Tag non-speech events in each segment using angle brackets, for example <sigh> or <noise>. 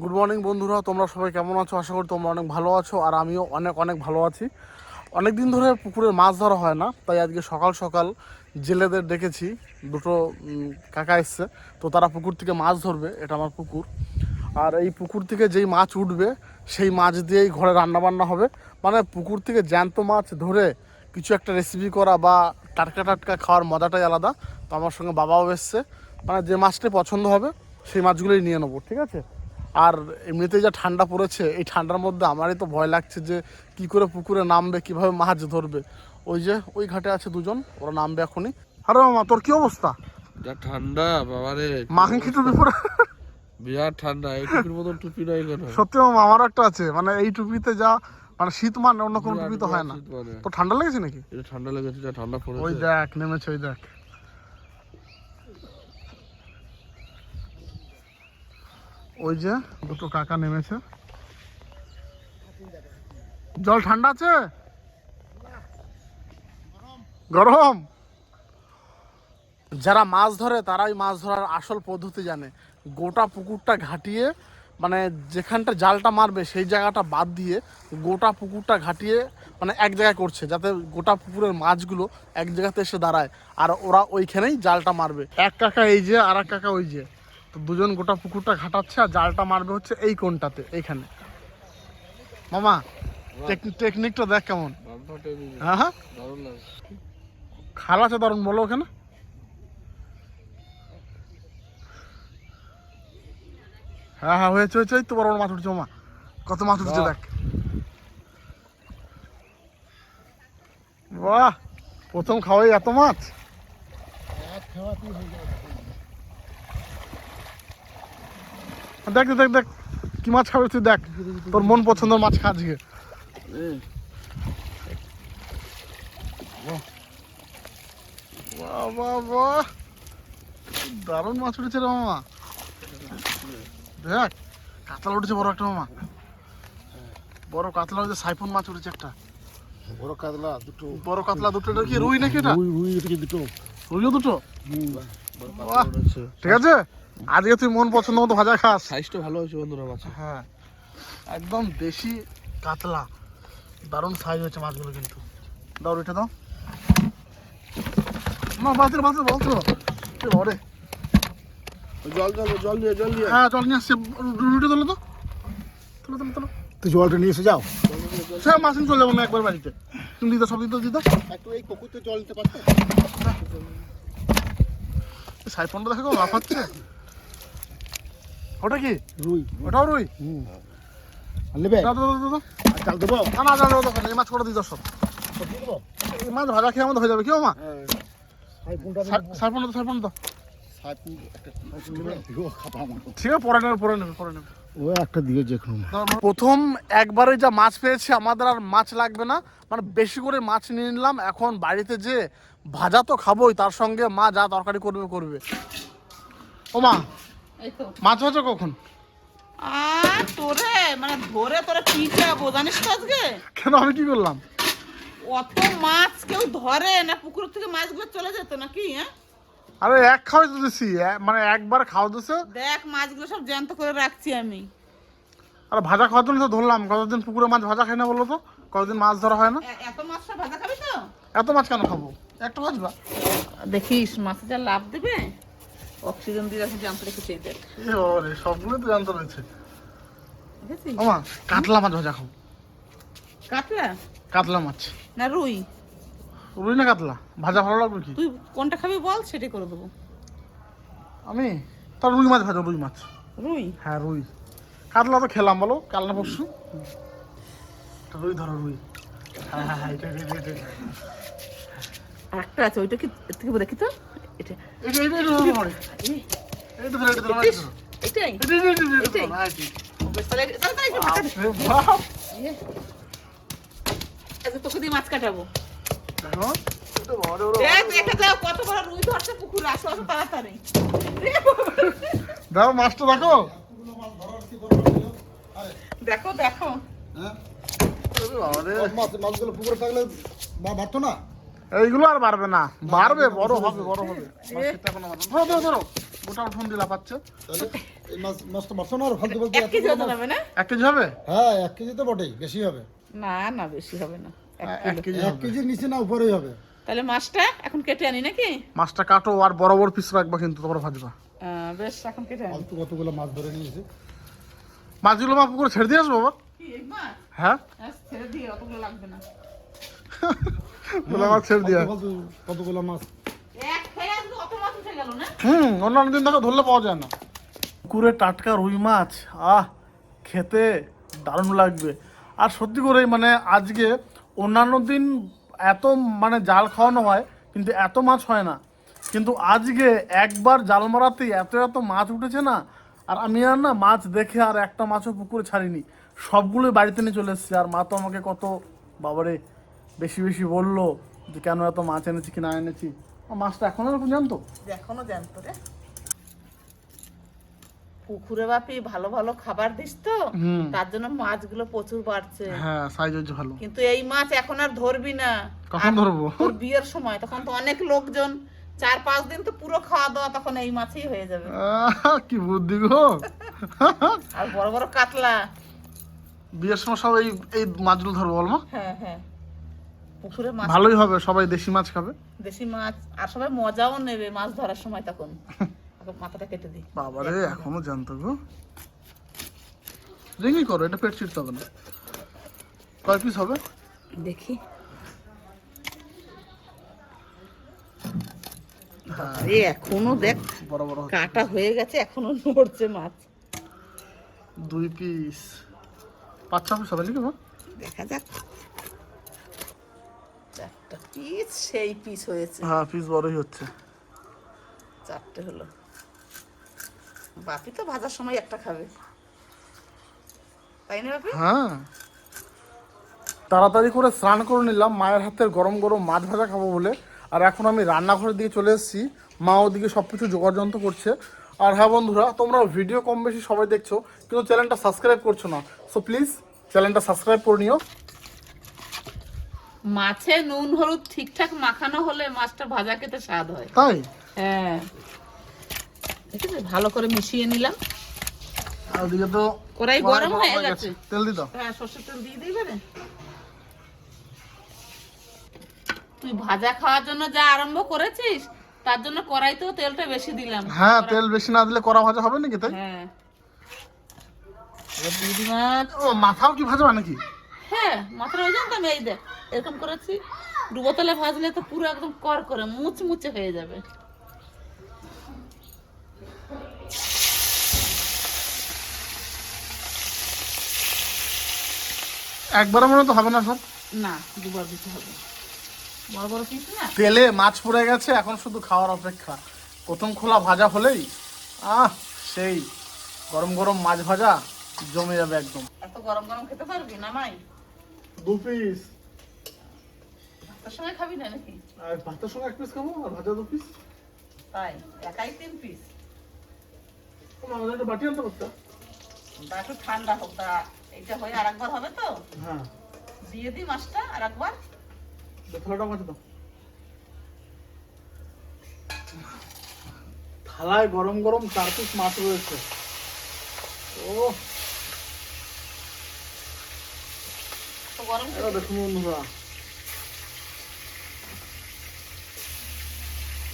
Good morning বন্ধুরা। তোমরা সবাই কেমন আছো? আশা করি তোমরা অনেক ভালো আছো, আর আমিও অনেক অনেক ভালো আছি। অনেক দিন ধরে পুকুরে মাছ ধরা হয় না, তাই আজকে সকাল সকাল জেলেদের ডেকেছি। দুটো কাকা এসছে, তো তারা পুকুর থেকে মাছ ধরবে, এটা আমার পুকুর। আর এই পুকুর থেকে যেই মাছ উঠবে, সেই মাছ দিয়েই ঘরে রান্না বান্না হবে। মানে পুকুর থেকে জ্যান্ত মাছ ধরে কিছু একটা রেসিপি করা বা টাটকা টাটকা খাওয়ার মজাটাই আলাদা। তো আমার সঙ্গে বাবাও এসছে। মানে যে মাছটাই পছন্দ হবে, সেই মাছগুলোই নিয়ে নেব, ঠিক আছে? আর এমনিতে যা ঠান্ডা পড়েছে এই ঠান্ডার মধ্যে আমারই তো ভয় লাগছে যে কি করে পুকুরে নামবে কীভাবে মাছ ধরবে। ওই যে ওই ঘাটে আছে দুজন ওরা নামবে এখনই। আরে মামা তোর কি অবস্থা? যা ঠান্ডা বাবারে। মাখন টুপি পরে। বিরাট ঠান্ডা এই টুপির মতন টুপি নাই কেন। সত্যি মামা আমারও একটা আছে মানে এই টুপিতে যা মানে শীত মানে অন্য কোনো টুপি তো হয় না। মানে। তো ঠান্ডা লেগেছে নাকি? এটা ঠান্ডা লেগেছে যা ঠান্ডা পড়েছে। ওই দেখ নেমেছে ওই দেখ। ওই যে দুটো কাকা নেমেছে। জল ঠান্ডা আছে? গরম। যারা মাছ ধরে, তারাই মাছ ধরার আসল পদ্ধতি জানে। গোটা পুকুরটা ঘাটিয়ে মানে যেখানটা জালটা মারবে, সেই জায়গাটা বাদ দিয়ে গোটা পুকুরটা ঘাটিয়ে মানে এক জায়গায় করছে, যাতে গোটা পুকুরের মাছগুলো এক জায়গাতে এসে দাঁড়ায়। আর ওরা ওইখানেই জালটা মারবে। এক কাকা এই যে, আর এক কাকা ওই যে। তো দুজন গোটা পুকুরটা ঘাটাচ্ছে আর জালটা মারবে হচ্ছে এই কোনটাতে এইখানে। মামা টেক- টেকনিকটা দেখ কেমন। হ্যাঁ হ্যাঁ? খাল আছে দারুণ বলো ওখানে। হ্যাঁ হ্যাঁ হয়েছে হয়েছে তো বড় মাছ উঠছে মা কত মাছ উঠছে দেখ। বাহ প্রথম খাওয়াই এত মাছ। দেখ দেখ দেখ কি মাছ খাবে তুই দেখ। তোর মন পছন্দের মাছ খা আজকে। দারুণ মাছ উঠেছে রে মামা। দেখ কাতলা উঠেছে বড় একটা মামা। বড় কাতলা উঠেছে সাইফুন মাছ উঠেছে একটা। বড় কাতলা দুটো। বড় কাতলা দুটো এটা কি রুই নাকি এটা? রুই রুই দুটো? রুইও দুটো। ঠিক আছে? আজকে তুই মন পছন্দ মতো ভাজা খাস। সাইজটা ভালো হয়েছে বন্ধুরা মাছ। হ্যাঁ একদম দেশি কাতলা। দারুণ সাইজ হয়েছে মাছগুলো কিন্তু। দাও এটা দাও। না বাতিল বাতিল বলতো ওরে জল জল জল দিয়ে জল দিয়ে। হ্যাঁ জল নিয়ে আসছে। রুটি তোলো তো। তোলো তোলো তোলো। তুই জলটা নিয়ে এসে যাও। সে মাসিন চলে যাব না একবার বাড়িতে। তুমি দিদা সব দিতে দিদা। একটু এই পুকুরতে জল নিতে পারতো? সাইফোনটা দেখো লাফাচ্ছে। ওটা কি? রুই। ওটাও রুই? হুম। নেবে? দাও চাল দেবো? না না দাও দাও এই মাছ করে দিদা সব দিয়ে এই মাছ ভাজা খেয়ে আমাদের হয়ে যাবে কি মা? নেবে ও খাপা আমার ঠিক আছে পরে নেবে পরে নেবে পরে নেবে। ও একটা দিয়ে যে কোনো প্রথম একবারে যা মাছ পেয়েছি আমাদের আর মাছ লাগবে না। মানে বেশি করে মাছ নিয়ে নিলাম। এখন বাড়িতে যে ভাজা তো খাবোই তার সঙ্গে মা যা তরকারি করবে করবে। ও মা মাছ ভাজা কখন? আর তোরে মানে ধরে তোরে পিটাবো জানিস তো আজকে? কেন আমি কি করলাম? অত মাছ কেউ ধরে না পুকুর থেকে মাছগুলো চলে যেত নাকি হ্যাঁ? আরে এক খাওয়াই তো দিছি মানে একবার খাওয়া দিছে? দেখ মাছগুলো সব জ্যান্ত করে রাখছি আমি। আর ভাজা খাওয়ার জন্য তো ধরলাম কতদিন পুকুরে মাছ ভাজা খাই না বলো তো? কতদিন মাছ ধরা হয় না? এত মাছটা ভাজা খাবি তো? এত মাছ কেন খাব? একটা ভাজবা। দেখিস মাছে যা লাভ দেবে? অক্সিজেন দিয়ে রাখি জ্যান্ত রেখেছি দেখ এ ওরে সবগুলো তো জানতে রয়েছে। দেখেছিস? কাতলা মাছ ভাজা খাব। কাতলা? কাতলা মাছ। না রুই। রুই না কাতলা? ভাজা ভালো লাগবে কি? তুই কোনটা খাবি বল সেটাই করে দেবো। আমি? তার রুই মাছ ভাজা রুই মাছ। রুই? হ্যাঁ রুই। কাতলা তো খেলাম বলো কাল না পরশু? রুই ধরো রুই। হ্যাঁ হ্যাঁ হ্যাঁ একটা আছে ওইটা কি থেকে দেখি তো এটা এটা এটা এটা। এটাই এটাই? হ্যাঁ। ইয়ে। আচ্ছা তোকে দিয়ে মাছ কাটাবো দেখো, এটা বড় বড় দেখ দেখে যাও কত বড় রুই ধরছে পুকুরে আসো আসো তাড়াতাড়ি দেখো মাছটা দেখো দেখো দেখো হ্যাঁ মাছ মাছগুলো পুকুরে থাকলে মারতো না এইগুলো আর বাড়বে না। বাড়বে বড় হবে বড় হবে। মাছটা ধরো ধরো ধরো। গোটা উঠোন মাছ না আর ফালতু বলতে এক কেজি হবে না? এক কেজি হবে? হ্যাঁ এক কেজি তো বটেই বেশি হবে। না না বেশি হবে না। এক এক কেজি এক কেজির নিচে না উপরেই হবে। তাহলে মাছটা এখন কেটে আনি নাকি? মাছটা কাটো আর বড় বড় পিস রাখবা কিন্তু তোমরা ভাজবা। বেশ এখন কেটে আনি। কতগুলো মাছ ধরে নিয়েছে। মাছগুলো মা পুকুরে ছেড়ে দিয়ে আসব বাবা হ্যাঁ? হ্যাঁ, ছেড়ে দিয়ে অতগুলো লাগবে না। <laughs> মাছ ছেড়ে দিয়ে। কতগুলো মাছ? হুম অন্যান্য দিন দেখো ধরলে পাওয়া যায় না। পুকুরে টাটকা রুই মাছ আহ খেতে দারুণ লাগবে। আর সত্যি করে মানে আজকে অন্যান্য দিন এত মানে জাল খাওয়ানো হয় কিন্তু এত মাছ হয় না। কিন্তু আজকে একবার জাল মারাতেই এত এত মাছ উঠেছে না আর আমি আর না মাছ দেখে আর একটা মাছও পুকুরে ছাড়িনি। সবগুলোই বাড়িতে নিয়ে চলে এসেছে আর মা তো আমাকে কত বাবারে বেশি বেশি বলল যে কেন এত মাছ এনেছি কি না এনেছি? আর মাছটা এখনও এরকম জানতো এখনও জানতো রে। পুকুরে বাপি ভালো ভালো খাবার দিস তো তার জন্য মাছগুলো প্রচুর বাড়ছে। হ্যাঁ সাইজ হচ্ছে ভালো। কিন্তু এই মাছ এখন আর ধরবি না। কখন ধরবো? তোর বিয়ের সময় তখন তো অনেক লোকজন চার পাঁচ দিন তো পুরো খাওয়া দাওয়া তখন এই মাছই হয়ে যাবে। কি বুদ্ধি গো। আর বড় বড় কাতলা। বিয়ের সময় সব এই এই মাছগুলো ধরবো বল হ্যাঁ হ্যাঁ। পুকুরে মাছ ভালোই হবে সবাই দেশি মাছ খাবে। দেশি মাছ আর সবাই মজাও নেবে মাছ ধরার সময় তখন। মাথাটা কেটে দিই। বাবারে এখনও জানতো গো। রিঙ্গি করো এটা পেট ছিটতে হবে না। কয় পিস হবে? দেখি। আরে এখনও দেখ বড় বড়। কাটা হয়ে গেছে এখনও নড়ছে মাছ। দুই পিস পাঁচ ছ পিস হবে নাকি দেখা যাক। চারটা পিস সেই পিস হয়েছে। হ্যাঁ পিস বড়ই হচ্ছে। চারটে হলো। বাপি তো ভাজার সময় একটা খাবে। তাই না বাপি? হ্যাঁ। তাড়াতাড়ি করে স্নান করে নিলাম। মায়ের হাতের গরম গরম মাছ ভাজা খাব বলে। আর এখন আমি রান্নাঘরের দিকে চলে এসেছি। মা ওদিকে সব কিছু জোগাড় যন্ত্র করছে। আর হ্যাঁ বন্ধুরা তোমরা ভিডিও কম বেশি সবাই দেখছ কিন্তু চ্যানেলটা সাবস্ক্রাইব করছ না। সো প্লিজ চ্যানেলটা সাবস্ক্রাইব করে নিও। মাছে নুন হলুদ ঠিকঠাক মাখানো হলে মাছটা ভাজা খেতে স্বাদ হয়। তাই? হ্যাঁ। ঠিক আছে ভালো করে মিশিয়ে নিলাম। আর তো কড়াই গরম হয়ে গেছে। তেল দিত? হ্যাঁ সর্ষের তেল দিয়ে দিই রে তুই ভাজা খাওয়ার জন্য যা আরম্ভ করেছিস তার জন্য কড়াইতেও তেলটা বেশি দিলাম। হ্যাঁ তেল বেশি না দিলে কড়া ভাজা হবে নাকি তাই? হ্যাঁ। ও মাথাও কি ভাজবা নাকি? হ্যাঁ মাথার ওই জন্য তো আমি এই দেখ এরকম করেছি। ডুবো তেলে ভাজলে তো পুরো একদম কর করে মুচমুচে হয়ে যাবে। একবার মনে তো হবে না সব? না দুবার দিতে হবে। বড় বড় পিস না? তেলে মাছ পড়ে গেছে এখন শুধু খাওয়ার অপেক্ষা। প্রথম খোলা ভাজা হলেই আহ সেই গরম গরম মাছ ভাজা জমে যাবে একদম। এত গরম গরম খেতে পারবি না মাই? দু পিস তোর সঙ্গে খাবি না নাকি? আর ভাতের সঙ্গে এক পিস খাব আর ভাজা দু পিস তাই একাই তিন পিস আমাদের একটা বাটি আনতে পারতো তা। একটু ঠান্ডা হোক তা এইটা হয়ে আর একবার হবে তো? হ্যাঁ। দিয়ে দিই মাছটা আর একবার থালাটা মাছ দাও। থালায় গরম গরম চার পিস মাছ রয়েছে। ও গরম দেখুন বন্ধুরা।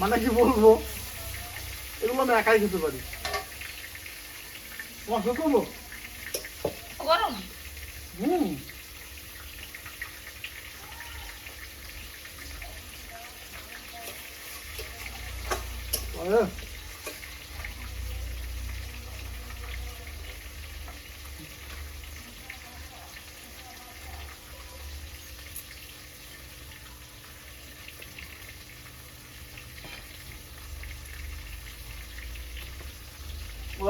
মানে কি বলব? এগুলো আমি একাই খেতে পারি। তোমার শেষ করব গরম? হুম। আরে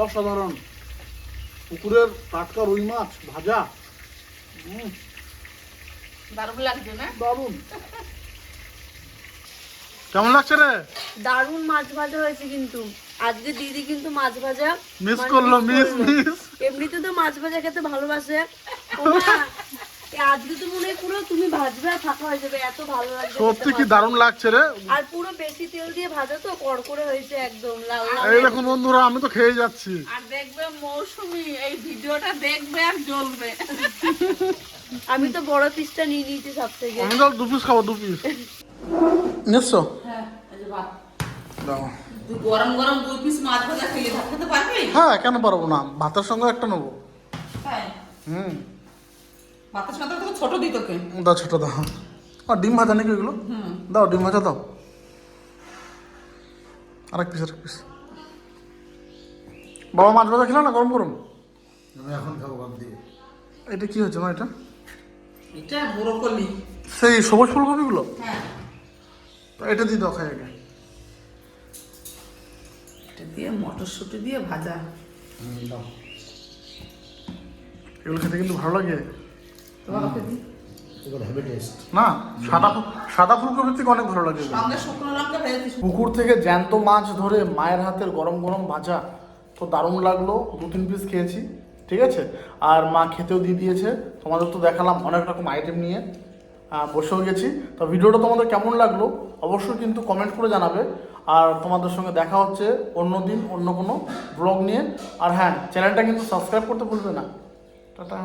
অসাধারণ। পুকুরের টাটকা রুই মাছ ভাজা। দারুণ লাগছে না? দারুণ। কেমন লাগছে রে? দারুণ মাছ ভাজা হয়েছে কিন্তু। আজকে দিদি কিন্তু মাছ ভাজা মিস মানে করল মিস মিস এমনিতে তো মাছ ভাজা খেতে ভালোবাসে। আজকে তো মনে হয় পুরো তুমি ভাজবে আর ফাঁকা হয়ে যাবে এত ভালো লাগছে সত্যি খেতে কি দারুণ লাগছে রে? আর পুরো বেশি তেল দিয়ে ভাজা তো কড়কড়ে হয়েছে একদম লাল লাল। এই দেখুন বন্ধুরা আমি তো খেয়ে যাচ্ছি। আর দেখবে মৌসুমি এই ভিডিওটা দেখবে আর জ্বলবে। আমি তো বড় পিসটা নিয়ে নিয়েছি সব থেকে। আমি তো দু পিস খাব দু পিস নিশ্চয় হ্যাঁ দাও। গরম গরম দুই পিস মাছ ভাজা খেলে ভাত খেতে পারবি? হ্যাঁ কেন পারব না? ভাতের সঙ্গে একটা নেব। হ্যাঁ। হুম। ভাতের সাথে তোকে ছোট দিই তোকে। দাও ছোট দাও। আর ডিম ভাজা নাকি ওইগুলো? দাও ডিম ভাজা দাও। আরেক পিস আরেক পিস বাবা মাছ ভাজা খেলো না গরম গরম? এখন খাব বাদ দিয়ে। এটা কি হচ্ছে মা এটা? এটা ব্রোকলি। সেই সবুজ ফুলকপিগুলো? হ্যাঁ। এটা দিয়ে দাও খাই আগে। এটা দিয়ে মটরশুঁটি দিয়ে ভাজা। এগুলো খেতে কিন্তু ভালো লাগে। না সাদা সাদা ফুলকপির থেকে অনেক ভালো লাগে। পুকুর থেকে জ্যান্ত মাছ ধরে মায়ের হাতের গরম গরম ভাজা তো দারুণ লাগল। দু তিন পিস খেয়েছি ঠিক আছে? আর মা খেতেও দিয়ে দিয়েছে। তোমাদের তো দেখালাম অনেক রকম আইটেম নিয়ে। বসেও গেছি। তো ভিডিওটা তোমাদের কেমন লাগল অবশ্যই কিন্তু কমেন্ট করে জানাবে। আর তোমাদের সঙ্গে দেখা হচ্ছে অন্য দিন অন্য কোনো ব্লগ নিয়ে। আর হ্যাঁ চ্যানেলটা কিন্তু সাবস্ক্রাইব করতে ভুলবে না। টাটা।